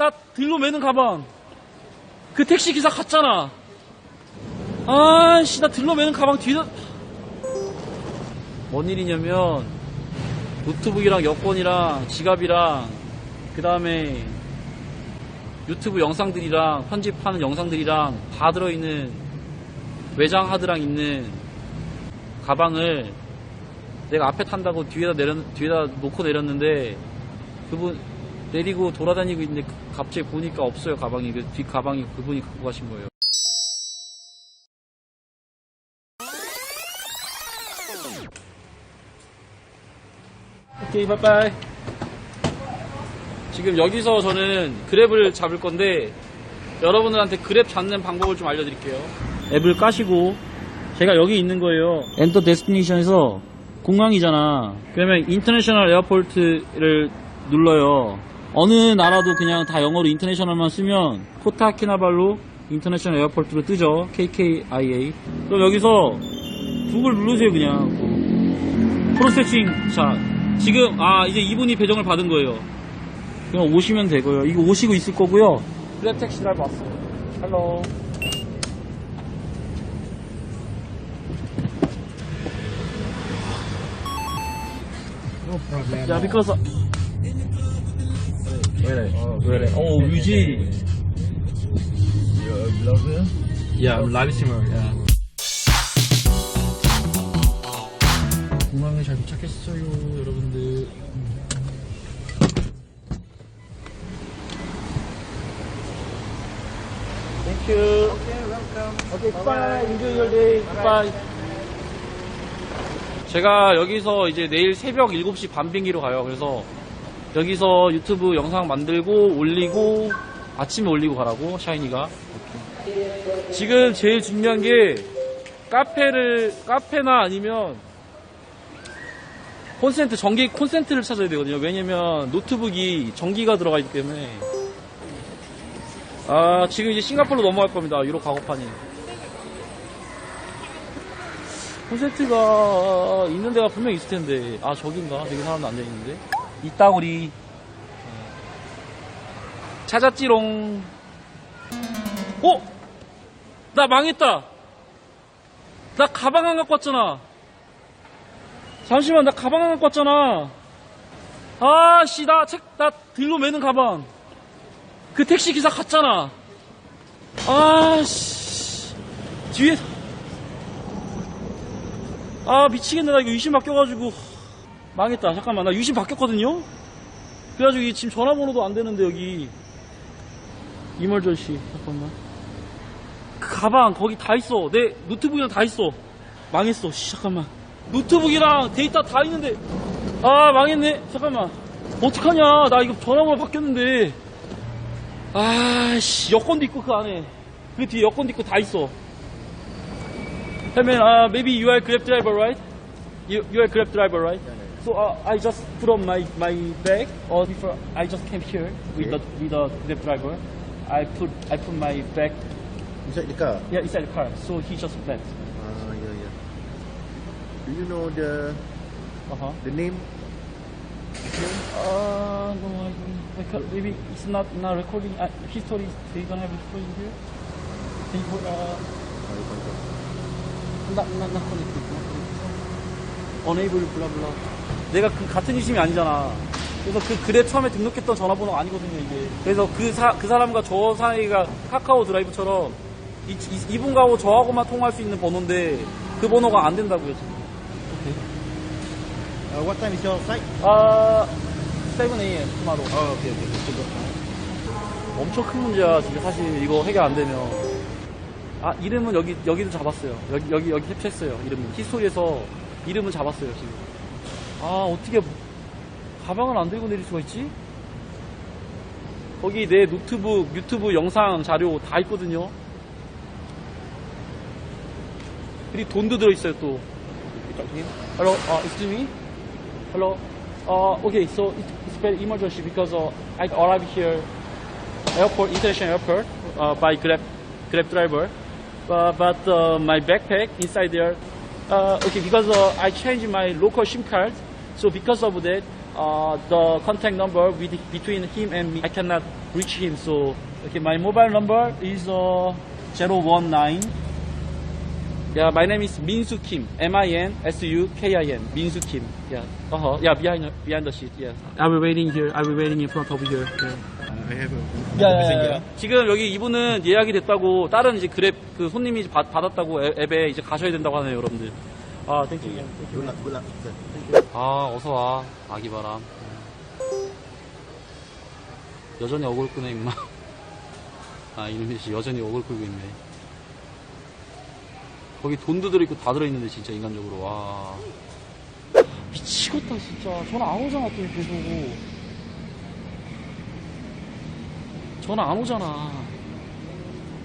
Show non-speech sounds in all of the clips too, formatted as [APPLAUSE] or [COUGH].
나 들고 매는 가방. 그 택시 기사 갔잖아. 아씨, 나 들러 매는 가방 뒤에다. 뭔 일이냐면, 노트북이랑 여권이랑 지갑이랑, 그 다음에 유튜브 영상들이랑 편집하는 영상들이랑 다 들어있는 외장 하드랑 있는 가방을 내가 앞에 탄다고 뒤에다 내렸, 뒤에다 놓고 내렸는데 그분 내리고 돌아다니고 있는데 그- 갑자기 보니까 없어요 가방이 그 뒷 가방이 그분이 갖고 가신 거예요. 오케이 바이바이. 지금 여기서 저는 그랩을 잡을 건데 여러분들한테 그랩 잡는 방법을 좀 알려드릴게요. 앱을 까시고 제가 여기 있는 거예요. 엔터 데스티네이션에서 공항이잖아. 그러면 인터내셔널 에어포트를 눌러요. 어느 나라도 그냥 다 영어로 인터내셔널만 쓰면 코타키나발루 인터내셔널 에어포트로 뜨죠. KKIA. 그럼 여기서 북을 누르세요 그냥. 프로세싱 자 지금 아 이제 이분이 배정을 받은 거예요. 그냥 오시면 되고요. 이거 오시고 있을 거고요. 그랩 택시 드라이버 왔어요. 헬로. No problem. 야, because Where? Oh, 왜 그래? 어, 유지. You're a blogger? 야, 라이브 스트리머. 야. 공항에 잘 도착했어요, 여러분들. Thank you. Okay, welcome. Okay, bye. Enjoy your day. Bye. 제가 여기서 이제 내일 새벽 7시 반 비행기로 가요. 그래서 여기서 유튜브 영상 만들고 올리고 아침에 올리고 가라고 샤이니가. 오케이. 지금 제일 중요한 게 카페를 카페나 아니면 콘센트 전기 콘센트를 찾아야 되거든요. 왜냐면 노트북이 전기가 들어가 있기 때문에 아 지금 이제 싱가포르로 넘어갈 겁니다. 유럽 가고파니. 콘센트가 있는 데가 분명 있을 텐데 아 저긴가? 여기 사람도 앉아 있는데 이따구리 찾았지롱. 어? 나 망했다. 나 가방 안 갖고 왔잖아. 잠시만 나 가방 안 갖고 왔잖아. 아씨 나 책 나 들고 매는 가방. 그 택시 기사 갔잖아. 아씨 뒤에 아 미치겠네 나 이거 유심 바뀌어가지고 망했다. 잠깐만 나 유심 바뀌었거든요. 그래가지고 이 지금 전화번호도 안 되는데 여기. 이멀전씨 잠깐만. 그 가방 거기 다 있어. 내 노트북이랑 다 있어. 망했어. 씨, 잠깐만. 노트북이랑 데이터 다 있는데. 아 망했네. 잠깐만. 어떡하냐. 나 이거 전화번호 바뀌었는데. 아씨 여권도 있고 그 안에. 그 뒤에 여권도 있고 다 있어. Hey man, uh, maybe you are Grab driver, right? You you are Grab driver, right? So uh, I just put on my my bag, or before I just came here with the with the Grab driver. I put I put my bag Inside the car? yeah inside the car, so he just left. Ah, yeah, yeah. Do you know the Uh huh. the name? Uh no, I don't. I can't, maybe it's not not recording. Uh, history they don't have recording here. You put uh you contact. not not not. Not connected. Blah blah. 내가 그 같은 이심이 아니잖아. 그래서 그 글에 처음에 등록했던 전화번호가 아니거든요 이게. 그래서 그 사 그 사람과 저 사이가 카카오 드라이브처럼 이, 이, 이분하고 저하고만 통화할 수 있는 번호인데 그 번호가 안 된다고요 지금. Uh, what time is your flight? 아7 a.m. tomorrow. Oh, okay, okay. 엄청 큰 문제야 진짜 사실 이거 해결 안 되면 아 이름은 여기 여기도 잡았어요 여기 여기 여기 캡처했어요 이름은 히스토리에서 이름은 잡았어요 지금 아 어떻게 가방을 안 들고 내릴 수가 있지 거기 내 노트북 유튜브 영상 자료 다 있거든요 그리고 돈도 들어있어요 또 Hello, uh, excuse me. Hello. Uh, okay, so it, it's very emergency because uh, I arrived here airport, international airport, uh, by Grab, Grab driver. Uh, but uh, my backpack inside there, uh, okay, because uh, I changed my local SIM card, so because of that, uh, the contact number with, between him and me. I cannot reach him. So, okay, my mobile number is uh, 019. Yeah, my name is Minsu Kim. M-I-N-S-U-K-I-N. Minsu Kim. Yeah. Uh-huh. Yeah, behind, behind the seat. Yeah. I'll be waiting here. I'll be waiting in front of here. Yeah. 야야야. 지금 여기 이분은 예약이 됐다고 다른 이제 그랩 그 손님이 받, 받았다고 앱- 앱에 이제 가셔야 된다고 하네요, 여러분들. 아, 땡큐. 아, 어서 와. 아기바람. 여전히 어글 끄네, 임마. [LAUGHS] 아, 이놈이 씨 여전히 어글 끌고 있네. 거기 돈도 들어있고 다 들어있는데, 진짜, 인간적으로. 와. 미치겠다, 진짜. 전화 안 오잖아, 또 계속 전화 안 오잖아.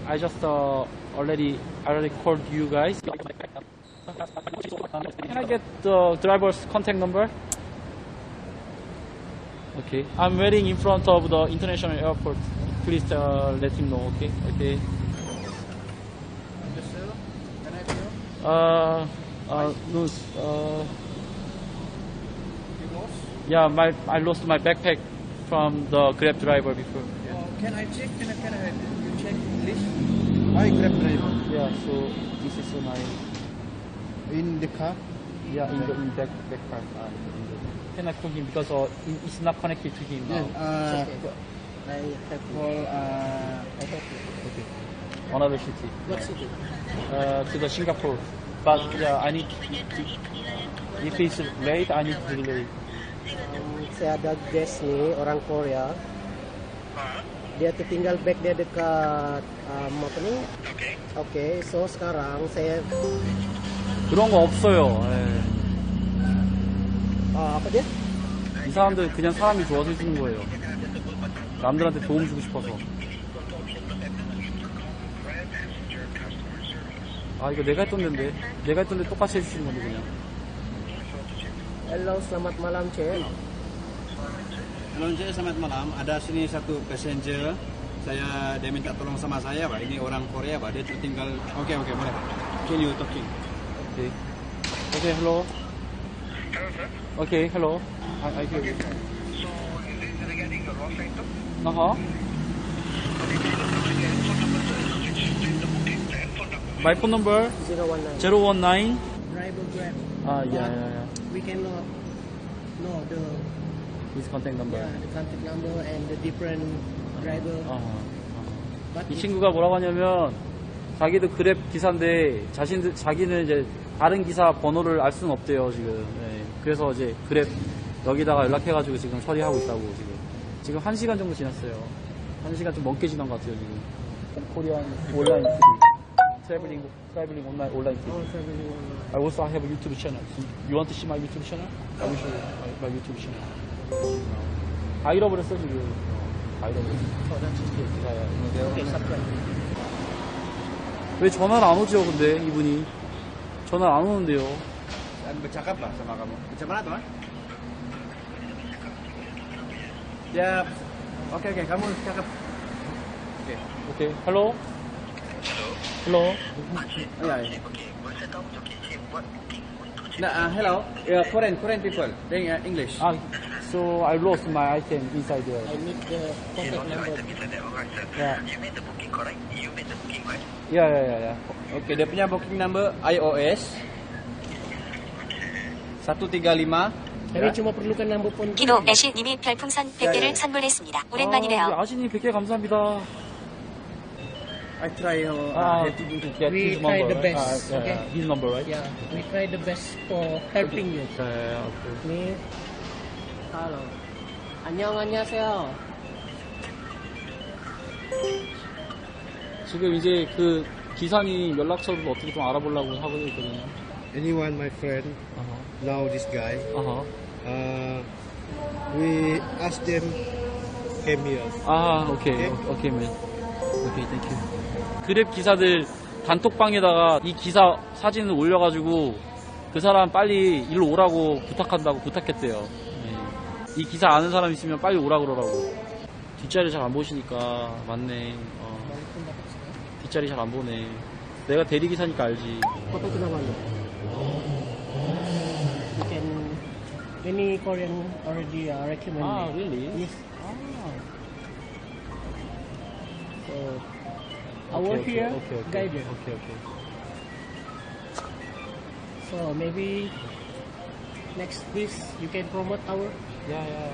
I just uh, already already called you guys. Can I get the driver's contact number? Okay. I'm waiting in front of the international airport. Please uh, let him know. Okay. Okay. Yes, sir. Can I help you? Uh, uh, no. Uh, You lost? yeah, my I lost my backpack from the Grab driver before. Yeah. Can I check? Can I, can I you? You check, please. I grab driver. Yeah. So this is my In the car? yeah in the in back back part. Uh, in the, can I call him because uh, it- it's not connected to him now. Uh, I have call, uh, I have Okay. Another city. what city? Uh, to the Singapore. But yeah, I need to, if it's late, I need to delay. Um, saya ada guest nih orang Korea. Dia tertinggal bag dia dekat um, apa nih? Oke. Oke, so sekarang saya 그런 거 없어요. 예. uh, apa dia? 이 사람들 그냥 사람이 좋아서 해주는 거예요. 남들한테 도움 주고 싶어서. 아 이거 내가 했던 데인데 내가 했던 데 똑같이 해주시는 건데 그냥. Hello, selamat malam, Cek. Hello Encik, selamat malam. Ada sini satu passenger. Saya dia minta tolong sama saya, Pak. Ini orang Korea, Pak. Dia tertinggal. Okey, okey, boleh. Can you talking? Okey. Okey, hello. Hello, sir. Okey, hello. I, I hear okay, you. Sir. So, is it regarding the lost item? Uh-huh. My phone number 019 019 Driver Grab Ah, yeah, yeah, yeah We cannot No, the His contact number. yeah, the contact number and the different driver. 어, 어. But 이 if- 친구가 뭐라고 하냐면 자기도 그랩 기사인데 자신들 자기는 이제 다른 기사 번호를 알 수는 없대요 지금. 예. 그래서 이제 그랩 여기다가 연락해가지고 지금 처리하고 있다고 지금. 지금 한 시간 정도 지났어요. 한 시간 좀 넘게 지난 것 같아요 지금. 코리안 온라인 TV. 트래블링 트래블링 온라인 온라인 TV. Oh, traveling online. I also have a YouTube channel. You want to see my YouTube channel? I will show you my, my YouTube channel. 다 잃어버렸어 지금. 다 잃어버렸어. Oh. 야, 야. 왜 전화를 안 오죠, 근데 이분이 전화를 안 오는데요. Dan bercakap lah sama kamu. Macam mana, teman? Ya, oke, oke. Kamu cakap. Oke. 오케이, hello. Hello. Oh, ya, ya. Nah, uh, hello. Yeah, Korean, Korean people. They uh, English. 아, so I lost my item inside there. I need the contact number. Yeah. Yeah, yeah, yeah, yeah. Oke, dia punya booking number iOS 135 Kami cuma perlukan number phone. 기노 애쉬님이 별풍선 100개를 선물했습니다. 아, 오랜만이네요. 아시님 100개 감사합니다. I try uh, 아, have to do this. yeah, We his try number, the right? best, 아, yeah, okay? yeah, his number, right? Yeah, we try the best for helping you. Yeah, yeah, yeah, okay. 네. Halo. 안녕, 안녕하세요. 지금 이제 그 기사님 연락처를 어떻게 좀 알아보려고 하고 있거든요. Anyone, my friend, 아하, know this guy. 아하. Uh, we asked them came here. 아, 오케이. 오케이? 오케이, 맨. 오케이, 땡큐. 그랩 기사들 단톡방에다가 이 기사 사진을 올려가지고 그 사람 빨리 일로 오라고 부탁한다고 부탁했대요. 네. 이 기사 아는 사람 있으면 빨리 오라 그러라고. 뒷자리 잘 안 보시니까 맞네. 어, 뒷자리 잘 안 보네. 내가 대리기사니까 알지. Apa itu namanya? You can Many Korean already uh, recommend Ah, me. really? Yes. Ah. So I work here, guide you. Okay, okay. So maybe next this you can promote our Yeah, yeah.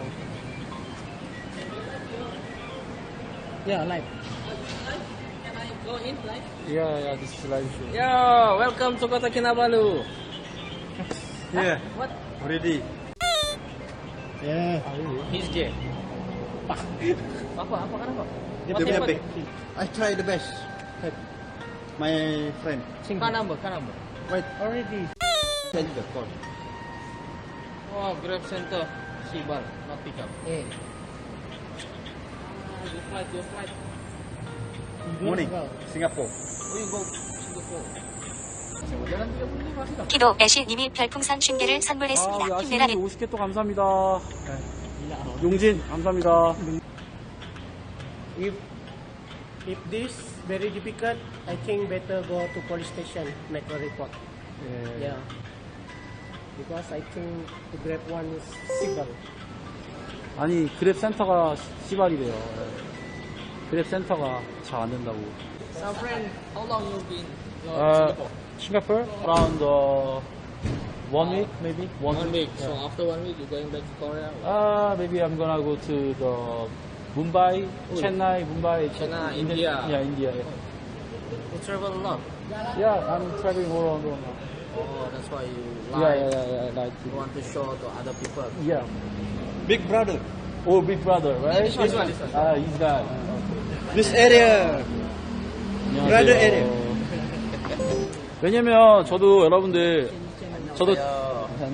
yeah live. Yeah, yeah, this is live show. Yo, welcome to Kota Kinabalu. [LAUGHS] Yeah. [LAUGHS] What? Already. Yeah. He's gay. apa apa kenapa? Dia punya. I try the best. My friend. Kan number, kan number. Wait, Already. change the code. Oh, Grab Center. Sibar, not pick up. Eh. Your flight, your flight. Morning, Well, Singapore. Oh, you go Singapore. Jalan 35 sih, 기도 애쉬님이 별풍선 50개를 선물했습니다. 아, 힘내라. 야신이 50개 또 감사합니다. 용진, 감사합니다. If if this very difficult, I think better go to police station make a report. 예. Yeah. Because I think the grab one is civil. 아니, 그랩 센터가 시발이래요. 예. 그랩 센터가 잘 안 된다고. So friend, how long you been uh, Uh, Singapore? Singapore? Around uh, one week, maybe? One, One week. Yeah. So after one week, you going back to Korea? Uh, maybe I'm gonna go to the Mumbai, Chennai, Mumbai, Chennai, Indi- India. Yeah, India. Yeah, You travel a lot. yeah I'm traveling all around. all around. Oh, that's why you Yeah, like. yeah, yeah, yeah, like You want to show to other people. yeah. Big brother. Oh, big brother, right? this one, this one, this one. Ah, he's that. This area. Brother area. 왜냐면 저도 여러분들 저도 네,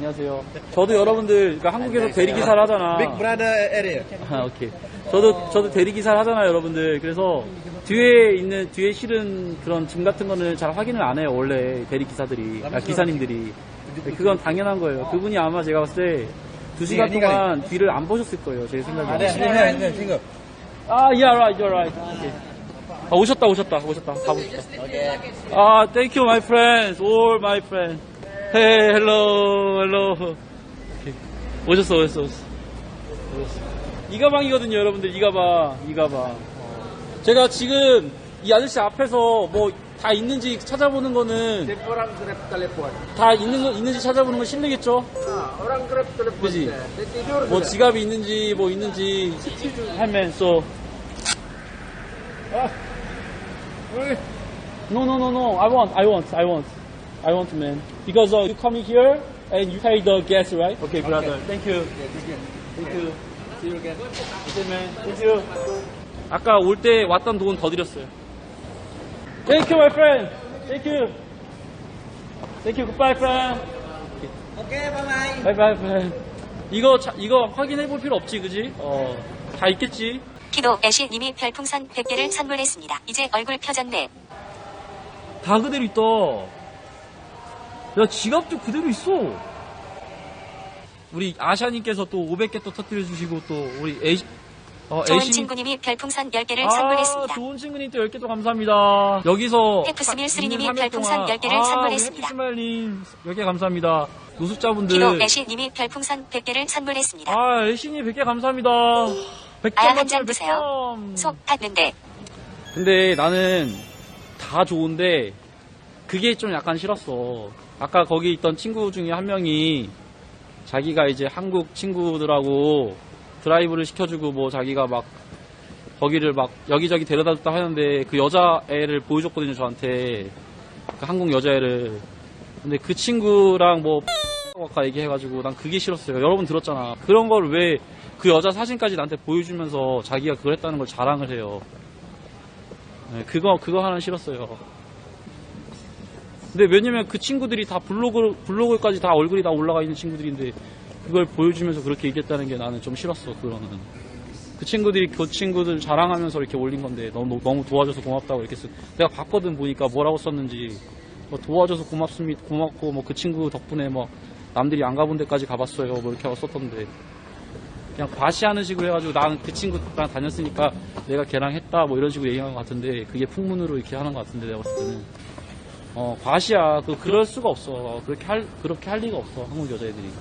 안녕하세요. 저도 여러분들 그러니까 한국에서 대리 기사를 하잖아. Big brother area. [LAUGHS] 아, 오케이. 저도, 저도 대리 기사를 하잖아요, 여러분들. 그래서 뒤에 있는, 뒤에 실은 그런 짐 같은 거는 잘 확인을 안 해요, 원래 대리 기사들이. 아, 기사님들이. 근데 그건 당연한 거예요. 그분이 아마 제가 봤을 때 두 시간 동안 뒤를 안 보셨을 거예요, 제 생각에. Sini, sini. 아, yeah, right, you're right. 오케이. 아, 오셨다, 오셨다, 오셨다. 다 오셨다. 아, thank you, my friends. All my friends. Hey, hello, hello. 오케이. 오셨어, 오셨어, 오셨어. 이 가방이거든요, 여러분들. 이 가방, 이 가방. 제가 지금 이 아저씨 앞에서 뭐 다 있는지 찾아보는 거는 Orang Grab telepon. 다 있는 거 있는지 찾아보는 건 실례겠죠? Ah, orang Grab telepon. 그지? Dia tidur. 뭐 지갑이 있는지 뭐 있는지 하면 so No no no no I want I want I want I want man because uh, you coming here and you pay the gas right? Okay brother thank you thank you see you again okay man thank you 아까 올 때 왔던 돈 더 드렸어요 Thank you my friend Thank you Thank you goodbye friend Okay, bye bye. 바이바이 바이. 이거 자- 이거 확인해 볼 필요 없지 그지? 어 다 있겠지. 기도 애쉬 님이 별풍선 100개를 선물했습니다. 이제 얼굴 펴졌네. 다 그대로 있다. 야 지갑도 그대로 있어. 우리 아샤님께서 또 500개 또 터뜨려 주시고 또 우리 에이 어, 좋은 에이신이- 친구님이 별풍선 10개를 아, 선물했습니다. 좋은 친구님 또 10개 또 감사합니다. 여기서 있는 3일 별풍선 동안- 10개를 아, 선물했습니다. 해프스밀님 10개 감사합니다. 노숙자분들 기도 애쉬님이 별풍선 100개를 선물했습니다. 아, 에이신이 100개 감사합니다. 100점 아야, 만점 한잔 드세요. 100점. 속 탔는데 근데 나는 다 좋은데 그게 좀 약간 싫었어. 아까 거기 있던 친구 중에 한 명이 자기가 이제 한국 친구들하고 드라이브를 시켜주고 뭐 자기가 막 거기를 막 여기저기 데려다 줬다 하는데 그 여자애를 보여줬거든요 저한테. 그 한국 여자애를. 근데 그 친구랑 뭐 아까 얘기해가지고 난 그게 싫었어요. 여러분 들었잖아. 그런 걸 왜 그 여자 사진까지 나한테 보여주면서 자기가 그걸 했다는 걸 자랑을 해요. 네, 그거 그거 하나 싫었어요. 근데 왜냐면 그 친구들이 다 블로그 블로그까지 다 얼굴이 다 올라가 있는 친구들인데 그걸 보여주면서 그렇게 얘기했다는 게 나는 좀 싫었어. 그거는 그 친구들이 그 친구들 자랑하면서 이렇게 올린 건데 너무 너무 도와줘서 고맙다고 이렇게 쓰. 내가 봤거든 보니까 뭐라고 썼는지 뭐 도와줘서 고맙습니다 고맙고 뭐 그 친구 덕분에 뭐 남들이 안 가본 데까지 가봤어요 뭐 이렇게 하고 썼던데 그냥 과시하는 식으로 해가지고 나는 그 친구랑 다녔으니까 내가 걔랑 했다 뭐 이런 식으로 얘기한 것 같은데 그게 풍문으로 이렇게 하는 것 같은데 내가 봤을 때는 어 과시야. 그 그럴 수가 없어. 그렇게 할 그렇게 할 리가 없어. 한국 여자애들이